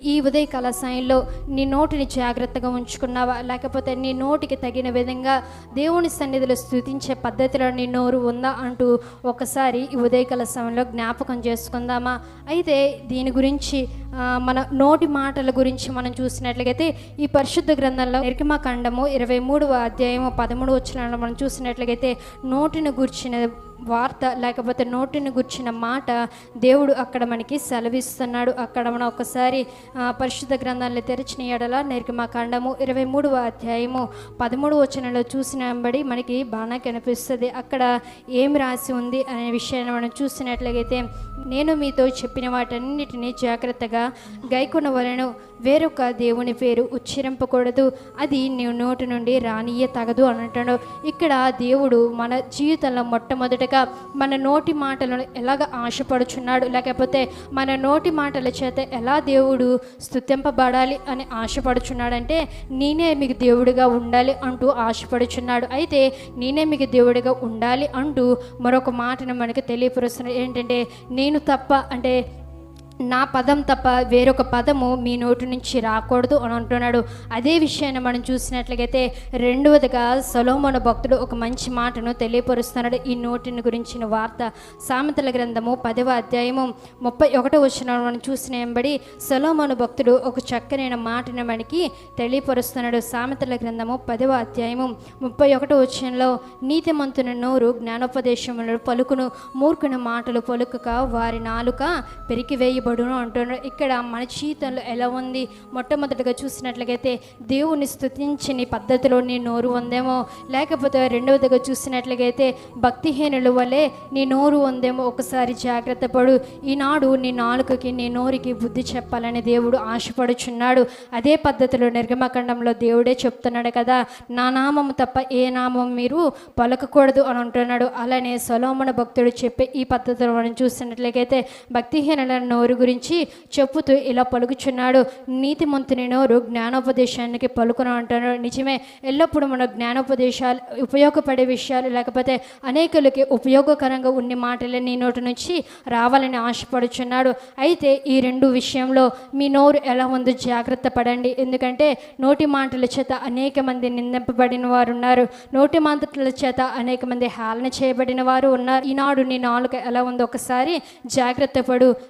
ఈ ఉదయకాల సమయంలో నీ నోటిని జాగ్రత్తగా ఉంచుకున్నావా? లేకపోతే నీ నోటికి తగిన విధంగా దేవుని సన్నిధిలో స్థుతించే పద్ధతిలో నీ నోరు ఉందా అంటూ ఒకసారి ఈ ఉదయకాల సమయంలో జ్ఞాపకం చేసుకుందామా? అయితే దీని గురించి మన నోటి మాటల గురించి మనం చూసినట్లయితే ఈ పరిశుద్ధ గ్రంథంలో నిర్గమ ఖండము ఇరవై మూడవ అధ్యాయము పదమూడు వచ్చిన మనం చూసినట్లయితే నోటిని గుర్చిన వార్త లేకపోతే నోటిని గుర్చిన మాట దేవుడు అక్కడ మనకి సెలవిస్తున్నాడు. అక్కడ మనం ఒకసారి పరిశుద్ధ గ్రంథాలను తెరిచిన ఎడల నిర్గమకాండము ఇరవై మూడవ అధ్యాయము పదమూడు వచనంలో చూసినబడి మనకి బాగా కనిపిస్తుంది. అక్కడ ఏం రాసి ఉంది అనే విషయాన్ని మనం చూసినట్లయితే నేను మీతో చెప్పిన వాటన్నిటినీ జాగ్రత్తగా గైకొనవలను. వేరొక దేవుని పేరు ఉచ్చరింపకూడదు. అది నీ నోటి నుండి రానియే తగదు అని అంటాడు ఇక్కడ దేవుడు మన జీవితంలో మొట్టమొదటగా మన నోటి మాటలను ఎలాగ ఆశపడుచున్నాడు? లేకపోతే మన నోటి మాటల చేత ఎలా దేవుడు స్తుతింపబడాలి అని ఆశపడుచున్నాడంటే నేనే మీకు దేవుడిగా ఉండాలి అంటూ ఆశపడుచున్నాడు. అయితే నేనే మీకు దేవుడిగా ఉండాలి అంటూ మరొక మాటను మనకు తెలియపరుస్తున్నాడు. ఏంటంటే నేను తప్ప అంటే నా పదం తప్ప వేరొక పదము మీ నోటి నుంచి రాకూడదు అని అంటున్నాడు. అదే విషయాన్ని మనం చూసినట్లయితే రెండవదిగా సొలోమోన భక్తుడు ఒక మంచి మాటను తెలియపరుస్తున్నాడు. ఈ నోటిని గురించిన వార్త సామెతల గ్రంథము పదవ అధ్యాయము ముప్పై ఒకటో వచ్చిన మనం చూసిన వెంబడి సొలోమోన భక్తుడు ఒక చక్కనైన మాటను మనకి తెలియపరుస్తున్నాడు. సామెతల గ్రంథము పదవ అధ్యాయము ముప్పై ఒకటో వచ్చినలో నీతిమంతుని నోరు జ్ఞానోపదేశములను పలుకును మూర్ఖుని మాటలు పలుకక వారి నాలుక పెరికివేయబడును అంటున్నాడు. ఇక్కడ మన జీవితంలో ఎలా ఉంది? మొట్టమొదటిగా చూసినట్లయితే దేవుని స్తుతించని పద్ధతిలో నీ నోరు ఉందేమో? లేకపోతే రెండవదిగా చూసినట్లయితే భక్తిహీనుల వలె నీ నోరు ఉందేమో? ఒకసారి జాగ్రత్త పడు. ఈనాడు నీ నాలుకకి నీ నోరుకి బుద్ధి చెప్పాలని దేవుడు ఆశపడుచున్నాడు. అదే పద్ధతిలో నిర్గమఖండంలో దేవుడే చెప్తున్నాడు కదా నా నామము తప్ప ఏ నామం మీరు పలకకూడదు అని అంటున్నాడు. అలానే సొలోమణ భక్తుడు చెప్పే ఈ పద్ధతిలో మనం చూసినట్లయితే భక్తిహీనుల నోరు గురించి చెప్పుతూ ఇలా పలుకుచున్నాడు. నీతిమంతుని నోరు జ్ఞానోపదేశానికి పలుకును అంటున్నాడు నిజమే ఎల్లప్పుడూ మన జ్ఞానోపదేశాలు ఉపయోగపడే విషయాలు లేకపోతే అనేకులకి ఉపయోగకరంగా ఉన్న మాటలే నీ నోటి నుంచి రావాలని ఆశపడుచున్నాడు. అయితే ఈ రెండు విషయంలో మీ నోరు ఎలా ఉందో జాగ్రత్త పడండి. ఎందుకంటే నోటి మాటల చేత అనేక మంది నిందింపబడిన వారు ఉన్నారు. నోటి మాటల చేత అనేక మంది హేళన చేయబడిన వారు ఉన్నారు. ఈనాడు నీ నాలుక ఎలా ఉందో ఒకసారి జాగ్రత్త పడు.